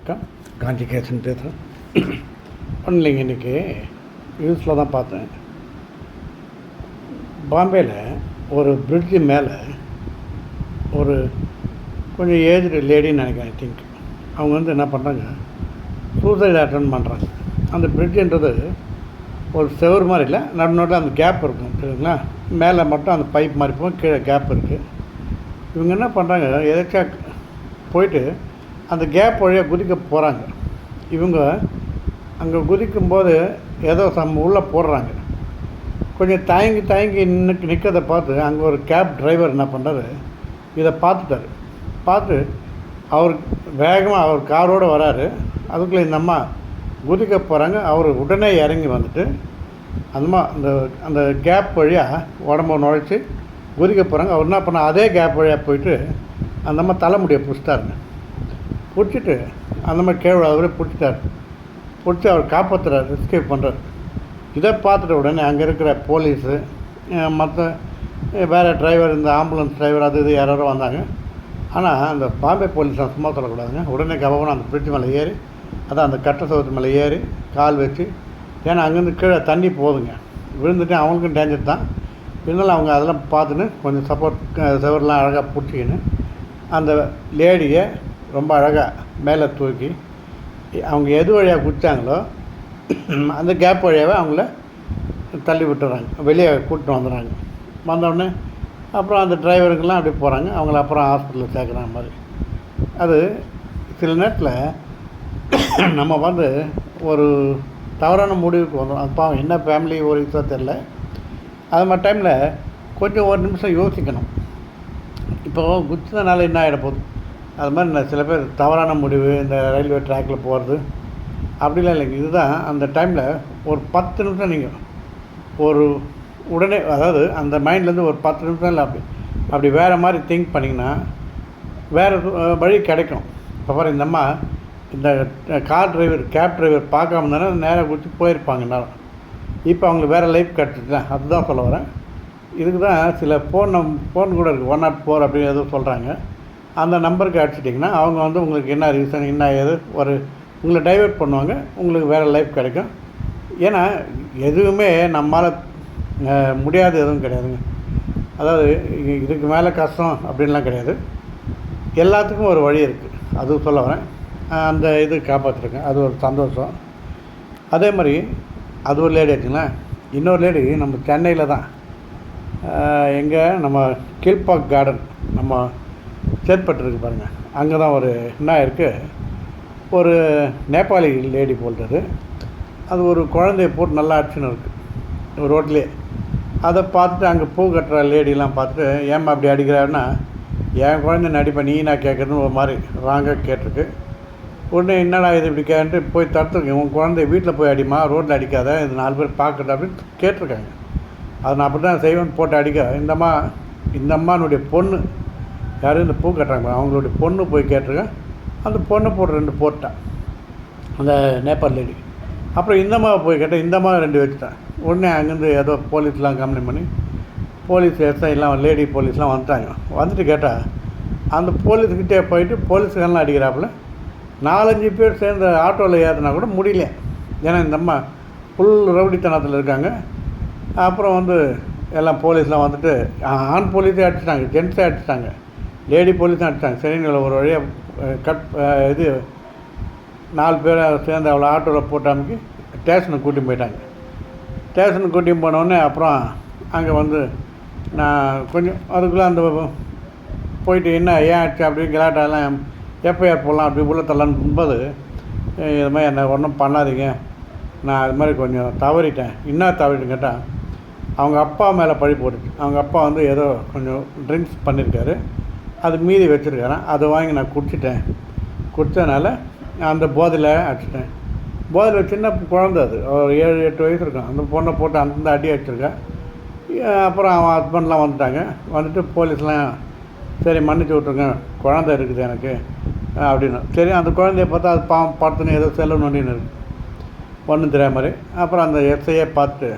வணக்கம். காஞ்சி கேசன் பேசுகிறேன் ஒன்றும் இல்லைங்க இன்றைக்கி நியூஸில் தான் பார்த்தேன். பாம்பேயில் ஒரு பிரிட்ஜு மேலே ஒரு கொஞ்சம் ஏஜ்டு லேடின்னு நினைக்கிறேன் ஐ திங்க் அவங்க வந்து என்ன பண்ணுறாங்க சூசைட் அட்டன் பண்ணுறாங்க அந்த பிரிட்ஜுன்றது ஒரு செவர் மாதிரி இல்லை நடு அந்த கேப் இருக்கும் சரிங்களா? மேலே மட்டும் அந்த பைப் மாதிரி போகும் கீழே கேப் இருக்குது இவங்க என்ன பண்ணுறாங்க எதாச்சும் போயிட்டு அந்த கேப் வழியாக குதிக்க போகிறாங்க இவங்க அங்கே குதிக்கும்போது ஏதோ சம் உள்ளே போடுறாங்க. கொஞ்சம் தயங்கி தயங்கி நின்று நிற்கிறத பார்த்து அங்கே ஒரு கேப் டிரைவர் என்ன பண்ணுறாரு இதை பார்த்துட்டாரு. பார்த்து அவர் வேகமாக அவர் காரோடு வராரு. அதுக்குள்ளே இந்த அம்மா குதிக்க போகிறாங்க அவர் உடனே இறங்கி வந்துட்டு அந்தம்மா அந்த அந்த கேப் வழியாக உடம்ப நுழைச்சி குதிக்க போகிறாங்க அவர் என்ன பண்ண அதே கேப் வழியாக போயிட்டு அந்தம்மா தலைமுடியை பிடிச்சிட்டாருங்க. பிடிச்சிட்டு அந்த மாதிரி கேழ்வு அவரே பிடிச்சிட்டார். பிடிச்சி அவர் காப்பாற்றுறாரு எஸ்கேப் பண்ணுறார் இதை பார்த்துட்ட உடனே அங்கே இருக்கிற போலீஸு மற்ற வேறு டிரைவர் இந்த ஆம்புலன்ஸ் டிரைவர் அது இது யாரோ வந்தாங்க. ஆனால் அந்த பாம்பே போலீஸ் நான் சும்மா சொல்லக்கூடாதுங்க. உடனே கவனம் அந்த பிரிட்ஜ் மேலே ஏறி அதான் அந்த கட்ட சோத்து மேலே ஏறி கால் வச்சு ஏன்னா அங்கேருந்து கீழே தண்ணி போகுதுங்க விழுந்துட்டு அவங்களுக்கும் டேஞ்சர் தான். இருந்தாலும் அவங்க அதெல்லாம் பார்த்துன்னு கொஞ்சம் சப்போர்ட் செவரெலாம் அழகாக பிடிச்சிக்கின்னு அந்த லேடியை ரொம்ப அழகாக மேலே தூக்கி அவங்க எது வழியாக குதித்தாங்களோ அந்த கேப் வழியாகவே அவங்கள தள்ளி விட்டுறாங்க. வெளியே கூப்பிட்டு வந்துடுறாங்க. வந்தோடனே அப்புறம் அந்த டிரைவருக்கெல்லாம் அப்படி போகிறாங்க அவங்கள அப்புறம் ஹாஸ்பிட்டலில் சேர்க்குற மாதிரி. அது சில நேரத்தில் நம்ம வந்து ஒரு தவறான முடிவுக்கு வந்தோம் அது பாவம் என்ன ஃபேமிலி ஒரு இதுவாக தெரில அது மாதிரி டைமில் கொஞ்சம் ஒரு நிமிஷம் யோசிக்கணும். இப்போ குச்சினால என்ன ஆகிட போகுது? அது மாதிரி நான் சில பேர் தவறான முடிவு இந்த ரயில்வே ட்ராக்கில் போகிறது அப்படிலாம் இல்லைங்க. இதுதான் அந்த டைமில் ஒரு பத்து நிமிஷம் நீங்கள் ஒரு உடனே அதாவது அந்த மைண்ட்லேருந்து ஒரு பத்து நிமிஷம் இல்லை அப்படி அப்படி வேறு மாதிரி திங்க் பண்ணிங்கன்னா வேறு வழி கிடைக்கும். இப்போ பாரு இந்த அம்மா இந்த கார் டிரைவர் கேப் டிரைவர் பார்க்காம தானே நேராக கொடுத்து போயிருப்பாங்க நேரம் இப்போ அவங்களுக்கு வேறு லைஃப் கிடச்சிட்டேன் அதுதான் சொல்ல வரேன். இதுக்கு தான் சில ஃபோன் நம் ஃபோன் கூட இருக்குது ஒன் நாட் ஃபோர் அப்படின்னு எதுவும் சொல்கிறாங்க அந்த நம்பருக்கு அடிச்சிட்டிங்கன்னா அவங்க வந்து உங்களுக்கு என்ன ரீசன் என்ன ஏது ஒரு உங்களை டைவெர்ட் பண்ணுவாங்க உங்களுக்கு வேறு லைஃப் கிடைக்கும். ஏன்னா எதுவுமே நம்மளால் முடியாது எதுவும் கிடையாதுங்க. அதாவது இதுக்கு மேலே கஷ்டம் அப்படின்லாம் கிடையாது. எல்லாத்துக்கும் ஒரு வழி இருக்குது அது சொல்ல வரேன். அந்த இது காப்பாற்றிருக்கேன் அது ஒரு சந்தோஷம். அதே மாதிரி அது ஒரு லேடி ஆச்சுங்களேன் இன்னொரு லேடி நம்ம சென்னையில் தான். எங்கே நம்ம கீழ்பாக் கார்டன் நம்ம சேத்பட்டு பாருங்கள் அங்கே தான் ஒரு என்ன இருக்குது ஒரு நேபாளி லேடி போல்றது அது ஒரு குழந்தைய போட்டு நல்லா அடிச்சுன்னு இருக்குது ரோட்லேயே. அதை பார்த்துட்டு அங்கே பூ கட்டுற லேடிலாம் பார்த்துட்டு ஏம்மா அப்படி அடிக்கிறாருன்னா என் குழந்தை நடிப்பேன் நீ நான் கேட்குறதுன்னு ஒரு மாதிரி ராங்காக கேட்டிருக்கு. உடனே என்னடா இது இப்படி கேட்டு போய் தடுத்துருக்கேன் உன் குழந்தைய வீட்டில் போய் அடிமா? ரோட்டில் அடிக்காத? இது நாலு பேர் பார்க்கட்டும் அப்படின்னு கேட்டிருக்காங்க. அதை நான் அப்படி தான் செய்வேன் போட்டு அடிக்க இந்தம்மா இந்த அம்மானுடைய பொண்ணு யாரும் இந்த பூ கட்டுறாங்க அவங்களுடைய பொண்ணு போய் கேட்டிருக்கேன் அந்த பொண்ணை போட்டு ரெண்டு போட்டேன் அந்த நேபாள் லேடி அப்புறம் இந்தம்மா போய் கேட்டேன் இந்தம்மா ரெண்டு வச்சுட்டேன் உடனே அங்கேருந்து ஏதோ போலீஸ்லாம் கம்ப்ளைண்ட் பண்ணி போலீஸ் எஸ்ஐ எல்லாம் லேடி போலீஸ்லாம் வந்துட்டாங்க. வந்துட்டு கேட்டால் அந்த போலீஸ்கிட்டே போயிட்டு போலீஸ்காரெலாம் அடிக்கிறாப்புல. நாலஞ்சு பேர் சேர்ந்த ஆட்டோவில் ஏற்றினா கூட முடியல. ஏன்னா இந்த அம்மா ஃபுல் ரவுடித்தனத்தில் இருக்காங்க. அப்புறம் வந்து எல்லாம் போலீஸ்லாம் வந்துட்டு ஆண் போலீஸே அடிச்சிட்டாங்க ஜென்ஸே அடிச்சிட்டாங்க. லேடி போலி தான் அடித்தாங்க சரிங்களா ஒரு வழியாக கட் இது நாலு பேர் சேர்ந்து அவ்வளோ ஆட்டோவில் போட்டாமைக்கு ஸ்டேஷனுக்கு கூட்டின்னு போயிட்டாங்க. ஸ்டேஷனுக்கு கூட்டின்னு போனோடனே அப்புறம் அங்கே வந்து நான் கொஞ்சம் அதுக்குள்ளே அந்த போயிட்டு என்ன ஏன் ஆச்சு அப்படின்னு கலாட்டாலாம் எஃப்ஐஆர் போடலாம் அப்படி உள்ள தரலான்னு போது இது மாதிரி என்ன ஒன்றும் பண்ணாதீங்க. நான் அது மாதிரி கொஞ்சம் தவறிட்டேன். என்ன தவறிட்டேன்னு கேட்டால் அவங்க அப்பா மேலே பழி போட்டுச்சு. அவங்க அப்பா வந்து ஏதோ கொஞ்சம் ட்ரிங்க்ஸ் பண்ணியிருக்காரு. அது மீதி வச்சுருக்கிறேன். அதை வாங்கி நான் குடிச்சிட்டேன். குடித்தனால அந்த போதையில் அடிச்சிட்டேன். போதையில் சின்ன குழந்த அது. ஒரு ஏழு எட்டு வயசு இருக்கும். அந்த பொண்ணை போட்டு அந்த அடி அடிச்சிருக்கேன். அப்புறம் அவன் ஹஸ்பண்ட்லாம் வந்துட்டாங்க. வந்துட்டு போலீஸ்லாம் சரி மன்னிச்சு விட்ருங்க குழந்த இருக்குது எனக்கு. அப்படின்னு. சரி அந்த குழந்தைய பார்த்தா அது பாவம் பார்த்துன்னு ஏதோ செல்லணும் நொண்டின்னு இருக்கு. ஒன்றும் தெரியாத மாதிரி. அப்புறம் அந்த எஸ்ஐயை பார்த்துட்டு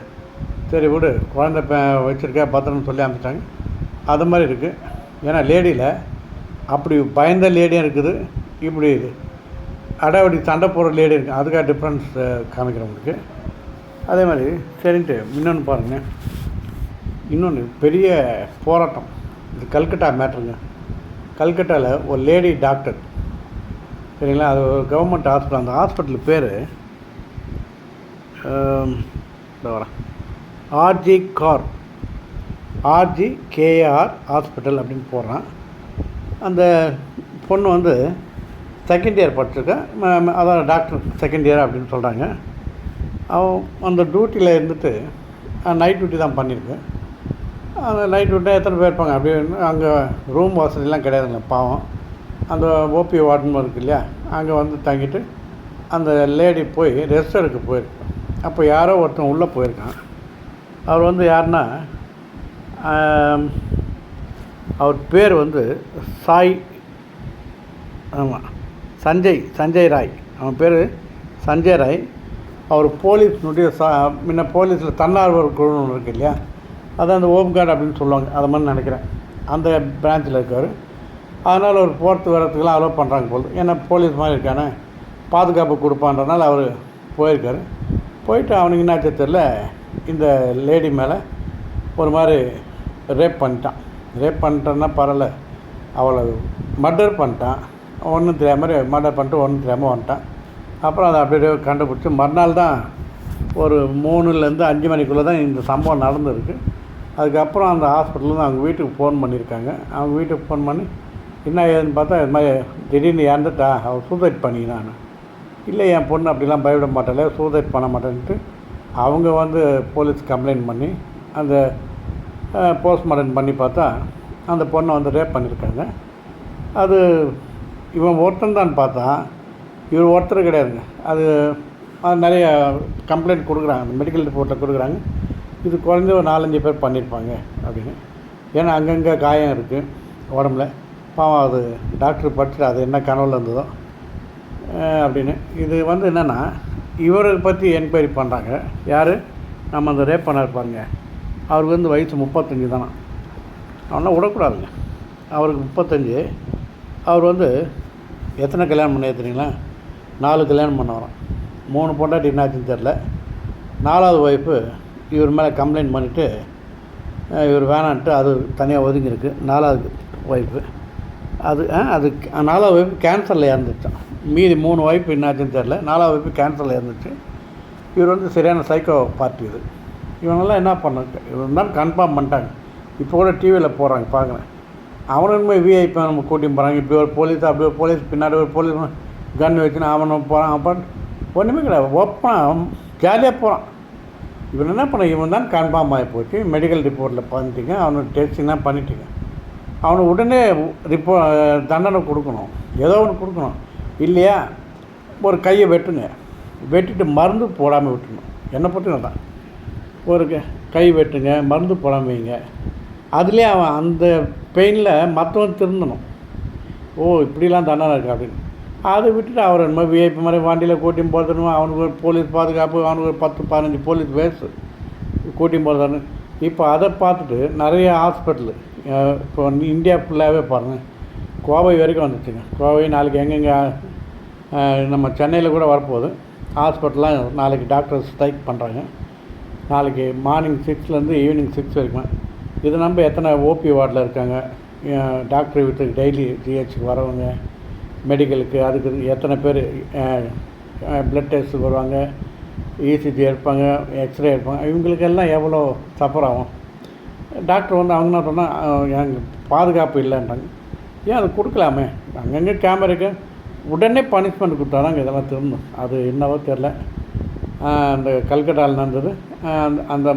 சரி விடு. குழந்த வச்சுருக்கேன் பத்திரம்னு சொல்லி அனுப்பிச்சிட்டாங்க. அது மாதிரி இருக்குது ஏன்னா லேடியில் அப்படி பயந்த லேடியும் இருக்குது இப்படி அடாவடி சண்டை போடுற லேடி இருக்குது அதுக்காக டிஃப்ரென்ஸ் காமிக்கிறேன் உங்களுக்கு. அதே மாதிரி சரின்ட்டு இன்னொன்று பாருங்கள் இன்னொன்று பெரிய போராட்டம். இது கல்கட்டா மேட்ருங்க கல்கட்டாவில் ஒரு லேடி டாக்டர். சரிங்களா? அது ஒரு கவர்மெண்ட் ஹாஸ்பிட்டல் அந்த ஹாஸ்பிட்டல் பேர் வரேன். R G Kar. R G K R hospital அப்படின்னு போடுறான். அந்த பொண்ணு வந்து செகண்ட் இயர் படிச்சிருக்கேன் அதான் டாக்டர் செகண்ட் இயர் அப்படின்னு சொல்கிறாங்க அவன் அந்த டியூட்டியில் இருந்துட்டு நைட் டியூட்டி தான் பண்ணியிருக்கேன் அந்த நைட் டியூட்டியில் எத்தனை பேர் இருப்பாங்க? அப்படின்னு அங்கே ரூம் வசதிலாம் கிடையாதுங்க பாவம். அந்த ஓபி வார்டன் இருக்கு இல்லையா? அங்கே வந்து தங்கிட்டு அந்த லேடி போய் ரெஸ்ட் எடுக்க அப்போ யாரோ ஒருத்தன் உள்ளே போயிருக்கான். அவர் வந்து யாருன்னா அவர் பேர் வந்து சாய் ஆமாம் சஞ்சய் சஞ்சய் ராய். அவன் பேர் சஞ்சய் ராய். அவர் போலீஸ்னுடைய சா முன்ன போலீஸில் தன்னார்வ குழு ஒன்று இருக்கு இல்லையா? அது அந்த ஹோம் கார்டு அப்படின்னு சொல்லுவாங்க. அதை மாதிரி நினைக்கிறேன். அந்த பிரான்ச்சில் இருக்கார். அதனால் அவர் போகிறது வரத்துக்கெல்லாம் அலோவ் பண்ணுறாங்க போல். ஏன்னா போலீஸ் மாதிரி இருக்கானே. பாதுகாப்பு கொடுப்பான்றனால அவர் போயிருக்காரு. போயிட்டு அவனுக்கு என்னாச்சு தெரில இந்த லேடி மேலே ஒரு மாதிரி ரேப் பண்ணிட்டான். ரேப் பண்ணிட்டேன்னா பரவாயில்ல. அவளை மர்டர் பண்ணிட்டான். ஒன்றும் தெரியாமல் மர்டர் பண்ணிட்டு ஒன்றும் தெரியாமல் வந்துட்டான். அப்புறம் அதை அப்படியே கண்டுபிடிச்சி மறுநாள் தான் ஒரு மூணுலேருந்து அஞ்சு மணிக்குள்ளே தான் இந்த சம்பவம் நடந்திருக்கு. அதுக்கப்புறம் அந்த ஹாஸ்பிட்டலேருந்து அவங்க வீட்டுக்கு ஃபோன் பண்ணியிருக்காங்க. அவங்க வீட்டுக்கு ஃபோன் பண்ணி என்ன ஏதுன்னு பார்த்தா இது மாதிரி திடீர்னு இறந்துட்டா. அவள் சூசைட் நான் இல்லை என் பொண்ணு அப்படிலாம் பயப்பட மாட்டாளே. சூசைட் பண்ண மாட்டேன்ட்டு. அவங்க வந்து போலீஸ் கம்ப்ளைண்ட் பண்ணி அந்த போஸ்ட்மார்ட்டம் பண்ணி பார்த்தா அந்த பொண்ணை வந்து ரேப் பண்ணியிருக்காங்க. அது இவன் ஒருத்தன் தான் பார்த்தா இவர் ஒருத்தர் கிடையாதுங்க. அது அது நிறைய கம்ப்ளைண்ட் கொடுக்குறாங்க அந்த மெடிக்கல் ரிப்போர்ட்டில் கொடுக்குறாங்க. இது குறைஞ்ச ஒரு நாலஞ்சு பேர் பண்ணியிருப்பாங்க அப்படின்னு. ஏன்னா அங்கங்கே காயம் இருக்குது உடம்புல. பாவம் அது டாக்டர் படிச்சுட்டு அது என்ன கனவுல இருந்ததோ அப்படின்னு. இது வந்து என்னென்னா இவரை பற்றி என்கொயரி பண்ணுறாங்க யார்? நம்ம அந்த ரேப் பண்ண இருப்பாங்க அவருக்கு வந்து வயசு முப்பத்தஞ்சு தானே. அவனால் விடக்கூடாதுங்க. அவருக்கு முப்பத்தஞ்சு. அவர் வந்து எத்தனை கல்யாணம் பண்ணி தெரியுங்களா? நாலு கல்யாணம் பண்ண வரோம் மூணு பொண்டாட்டி என்னாச்சுன்னு தெரில நாலாவது ஒய்ஃபு இவர் மேலே கம்ப்ளைண்ட் பண்ணிவிட்டு இவர் வேணான்ட்டு அது தனியாக ஒதுங்கியிருக்கு. நாலாவது ஒய்ஃபு அது ஆ, அது நாலாவது ஒய்ஃபு கேன்சரில் இறந்துச்சான் மீதி மூணு ஒய்ஃப் என்னாச்சுன்னு தெரில நாலாவது ஒய்ஃபு கேன்சரில் இறந்துச்சு. இவர் வந்து சரியான சைக்கோ பார்ட்டி இது இவங்கெல்லாம் என்ன பண்ணாங்க இவன் தான் கன்ஃபார்ம் பண்ணிட்டாங்க. இப்போ கூட டிவியில் போகிறாங்க பார்க்குறேன். அவனுமே விஐபி நம்ம கூட்டின்னு போகிறாங்க இப்படி ஒரு போலீஸ் அப்படி ஒரு போலீஸ் பின்னாடி ஒரு போலீஸ் கன் வச்சுன்னு அவனும் போகிறான் அப்போ ஒன்றுமே கிடையாது. ஒப்பனை ஜாலியாக போகிறான் இவன் என்ன பண்ண இவன் தான் கன்ஃபார்ம் ஆகி போச்சு. மெடிக்கல் ரிப்போர்ட்டில் பண்ணிட்டீங்க. அவனுக்கு டெஸ்டிங்லாம் பண்ணிட்டீங்க. அவனுக்கு உடனே ரிப்போ தண்டனை கொடுக்கணும். ஏதோ ஒன்று கொடுக்கணும். இல்லையா? ஒரு கையை வெட்டுங்க. வெட்டிட்டு மருந்து போடாமல் விட்டுணும் என்னை பற்றி தான் ஒரு கை வெட்டுங்க மருந்து போடாமல் வைங்க. அதுலேயே அவன் அந்த பெயினில் மற்றவன் திருந்தணும். ஓ இப்படிலாம் தண்டனை இருக்கு அப்படின்னு. அதை விட்டுட்டு அவர் என்ன விஐபி மாதிரி வண்டியில் கூட்டியும் போகிறதுன்னு அவனுக்கு ஒரு போலீஸ் பாதுகாப்பு அவனுக்கு ஒரு பத்து பதினஞ்சு போலீஸ் வேஸ்ட்டு கூட்டியும் போகிறதானு இப்போ அதை பார்த்துட்டு நிறைய ஹாஸ்பிட்டலு இப்போ இந்தியா ஃபுல்லாகவே பாருங்கள் கோவை வரைக்கும் வந்துச்சுங்க. கோவை நாளைக்கு எங்கெங்கே நம்ம சென்னையில் கூட வரப்போகுது. ஹாஸ்பிட்டல்லாம் நாளைக்கு டாக்டர்ஸ் ஸ்ட்ரைக் பண்ணுறாங்க நாளைக்கு மார்னிங் சிக்ஸ்லேருந்து ஈவினிங் சிக்ஸ் வரைக்கும். இது நம்ம எத்தனை ஓபி வார்டில் இருக்காங்க? டாக்டர் வீட்டுக்கு டெய்லி ஜிஹெச்சுக்கு வரவங்க மெடிக்கலுக்கு அதுக்கு எத்தனை பேர் ப்ளட் டெஸ்ட்டுக்கு வருவாங்க இசிஜி எடுப்பாங்க எக்ஸ்ரே எடுப்பாங்க இவங்களுக்கெல்லாம் எவ்வளோ சஃபர் ஆகும்? டாக்டர் வந்து அவங்க என்ன சொன்னால் எனக்கு பாதுகாப்பு இல்லைன்றாங்க. ஏன் அது கொடுக்கலாமே? அங்கங்கே கேமராக்கு உடனே பனிஷ்மெண்ட் கொடுத்தாதாங்க இதெல்லாம் திரும்பணும். அது என்னவோ தெரில அந்த கல்கட்டாவில் நடந்தது. அந்த அந்த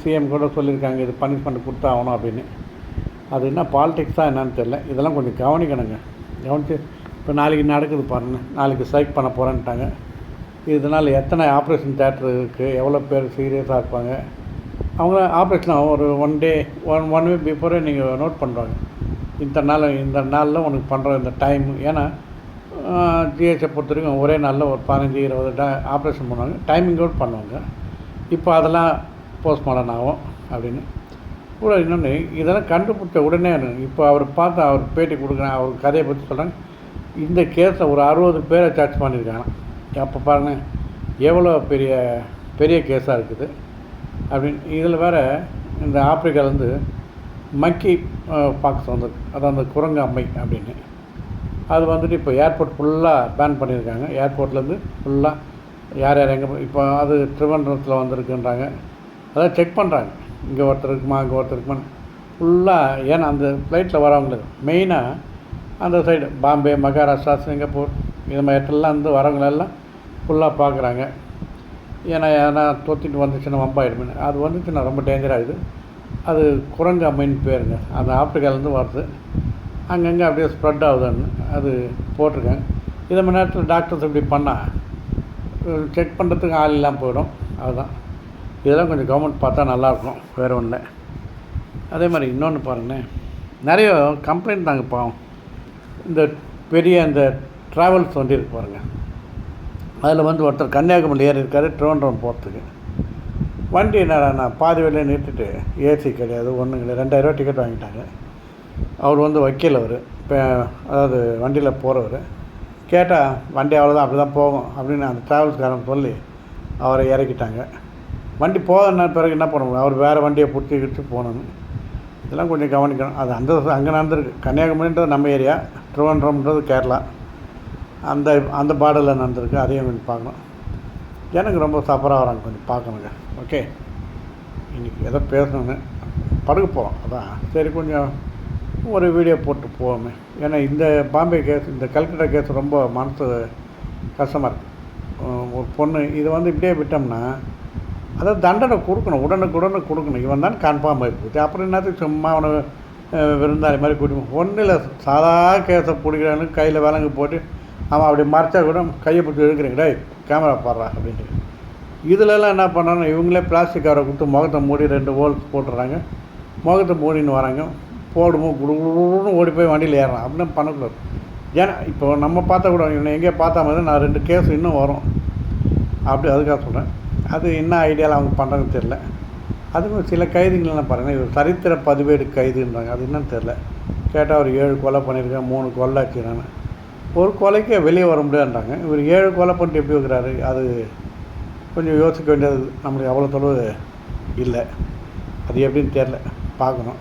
சிஎம் கூட சொல்லியிருக்காங்க இது பனிஷ்மெண்ட் கொடுத்தா ஆகணும் அப்படின்னு. அது என்ன பாலிடிக்ஸாக என்னன்னு தெரில இதெல்லாம் கொஞ்சம் கவனிக்கணுங்க. கவனித்து இப்போ நாளைக்கு நடக்குது பாருங்கள் நாளைக்கு ஸ்ட்ரைக் பண்ண போகிறேன்ட்டாங்க இதனால் எத்தனை ஆப்ரேஷன் தேட்டர் இருக்குது எவ்வளோ பேர் சீரியஸாக இருப்பாங்க? அவங்க ஆப்ரேஷன் ஒரு one day one one week before நீங்கள் நோட் பண்ணுறாங்க இந்த நாள் இந்த நாளில் உனக்கு பண்ணுற இந்த டைம் ஏன்னா ஜிஹெச்சை பொறுத்த வரைக்கும் ஒரே நாளில் ஒரு பதினஞ்சு இருபது டா ஆப்ரேஷன் பண்ணுவாங்க. டைமிங்கோடு பண்ணுவாங்க. இப்போ அதெல்லாம் போஸ்ட்மார்ட்டம் ஆகும் அப்படின்னு. கூட இன்னொன்று இதெல்லாம் கண்டுபிடிச்ச உடனே இப்போ அவர் பார்த்து அவர் பேட்டி கொடுக்குறேன் அவர் கதையை பற்றி சொல்கிறாங்க இந்த கேஸில் ஒரு அறுபது பேரை சர்ச் பண்ணியிருக்காங்க அப்போ பாருங்க எவ்வளோ பெரிய பெரிய கேஸாக இருக்குது. அப்படின்னு. இதில் வேற இந்த ஆப்பிரிக்காவிலேருந்து மக்கி பாக்ஸ் வந்து அது அந்த குரங்கு அம்மை அப்படின்னு. அது வந்துட்டு இப்போ ஏர்போர்ட் ஃபுல்லாக பேன் பண்ணியிருக்காங்க. ஏர்போர்ட்லேருந்து ஃபுல்லாக யார் யார் எங்கே இப்போ அது திருவனந்தபுரத்தில் வந்திருக்குன்றாங்க. அதான் செக் பண்ணுறாங்க இங்கே ஒருத்தர் இருக்குமா அங்கே ஒருத்தர் இருக்குமா ஃபுல்லாக ஏன்னா அந்த ஃப்ளைட்டில் வரவங்களுக்கு மெயினாக அந்த சைடு பாம்பே மகாராஷ்டிரா சிங்கப்பூர் இது மாதிரி இடத்துலலாம் வந்து வரவங்களெல்லாம் ஃபுல்லாக பார்க்குறாங்க ஏன்னா ஏன்னா தொத்திட்டு வந்துச்சுன்னா வம்பாயிடுமே அது வந்துச்சுன்னா ரொம்ப டேஞ்சர் ஆகுது. அது குரங்கு அம்மைன்னு பேருங்க. அந்த ஆப்பிரிக்காலேருந்து வருது. அங்கங்கே அப்படியே ஸ்ப்ரெட் ஆகுதுன்னு அது போட்டிருக்கேன். இதை மணி நேரத்தில் டாக்டர்ஸ் இப்படி பண்ணால் செக் பண்ணுறதுக்கு ஆள் இல்லாமல் போயிடும். அதுதான். இதெல்லாம் கொஞ்சம் கவர்மெண்ட் பார்த்தா நல்லாயிருக்கும் வேறு ஒன்றும் அதே மாதிரி இன்னொன்று பாருங்களேன். நிறைய கம்ப்ளைண்ட் நாங்கள் பாவம். இந்த பெரிய இந்த ட்ராவல்ஸ் வண்டி இருக்கு பாருங்கள் அதில் வந்து ஒருத்தர் கன்னியாகுமரி ஏறி இருக்காரு திருவனந்தபுரம் போகிறதுக்கு வண்டி என்னடா நான் பாதி வேலையை நிறுத்திட்டு ஏசி கிடையாது ஒன்றும் கிடையாது. ரெண்டாயிரரூவா டிக்கெட் வாங்கிட்டாங்க. அவர் வந்து வக்கீல் அவர். இப்போ அதாவது வண்டியில் போகிறவர் கேட்டால் வண்டி அவ்வளோதான் அப்படி தான் போகும் அப்படின்னு அந்த ட்ராவல்ஸ்காரன் சொல்லி அவரை இறக்கிட்டாங்க. வண்டி போதன பிறகு என்ன பண்ண முடியும்? அவர் வேறு வண்டியை பிடிச்சிக்கிட்டு போகணும். இதெல்லாம் கொஞ்சம் கவனிக்கணும். அது அந்த அங்கே நடந்திருக்கு. கன்னியாகுமரின்றது நம்ம ஏரியா. திருவனந்தபுரம்ன்றது கேரளா. அந்த அந்த பாடலில் நடந்திருக்கு. அதையும் கொஞ்சம் பார்க்கணும். எனக்கு ரொம்ப சஃபராக வராங்க. கொஞ்சம் பார்க்கணுங்க. ஓகே? இன்றைக்கி எதோ பேசணுன்னு படுக்க போகிறோம் அதான். சரி கொஞ்சம் ஒரு வீடியோ போட்டு போவோமே. ஏன்னா இந்த பாம்பே கேஸ் இந்த கல்கட்டா கேஸ் ரொம்ப மனசு கஷ்டமாக இருக்குது ஒரு பொண்ணு இதை வந்து இப்படியே விட்டோம்னா அதாவது தண்டனை கொடுக்கணும். உடனுக்குடனே கொடுக்கணும். இவன் தான் கன்ஃபார்ம் ஆகிப்போச்சு அப்புறம் என்னத்துக்கு சும்மா அவனை விருந்தாளி மாதிரி கூட்டி ஒன்றும் இல்லை. சாதா கேஸை பிடிக்கிறானு கையில் விலங்கு போட்டு அவன் அப்படி மறைச்சா கூட கையை பிடிச்சி எடுக்கிறீங்க டேய் கேமரா பாடுறா அப்படின்ட்டு. இதுலலாம் என்ன பண்ணணும்? இவங்களே பிளாஸ்டிக் கவரை கொடுத்து முகத்தை மூடி ரெண்டு ஹோல்ஸ் போட்டுறாங்க முகத்தை மூடின்னு வராங்க. போடுவோம் குடுன்னு ஓடி போய் வண்டியில் ஏறுறான். அப்படின்னு பண்ணக்கூடாது. ஏன்னா இப்போ நம்ம பார்த்தா கூட இவனை எங்கேயோ பார்த்தா மாதிரி நான் ரெண்டு கேஸ் இன்னும் வரும். அப்படி அதுக்காக சொல்கிறேன் அது என்ன ஐடியாவில் அவங்க பண்ணுறாங்கன்னு தெரில அதுவும் சில கைதுங்கள்லாம் பாருங்கள் இவர் சரித்திர பதிவேடு கைதுன்றாங்க. அது என்னன்னு தெரில கேட்டால் அவர் ஏழு கொலை பண்ணியிருக்கேன் மூணு கொலை வச்சுக்கிறாங்க ஒரு கொலைக்கே வெளியே வர முடியாதுன்றாங்க. இவர் ஏழு கொலை பண்ணிட்டு எப்படி வைக்கிறாரு அது கொஞ்சம் யோசிக்க வேண்டியது. நம்மளுக்கு அவ்வளோ தொலைவு இல்லை. அது எப்படின்னு தெரில பார்க்கணும்.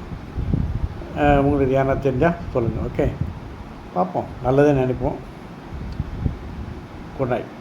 உங்களுக்கு யாரா தெரிஞ்சால் சொல்லுங்கள் ஓகே பார்ப்போம். நல்லதே நினைப்போம். Good night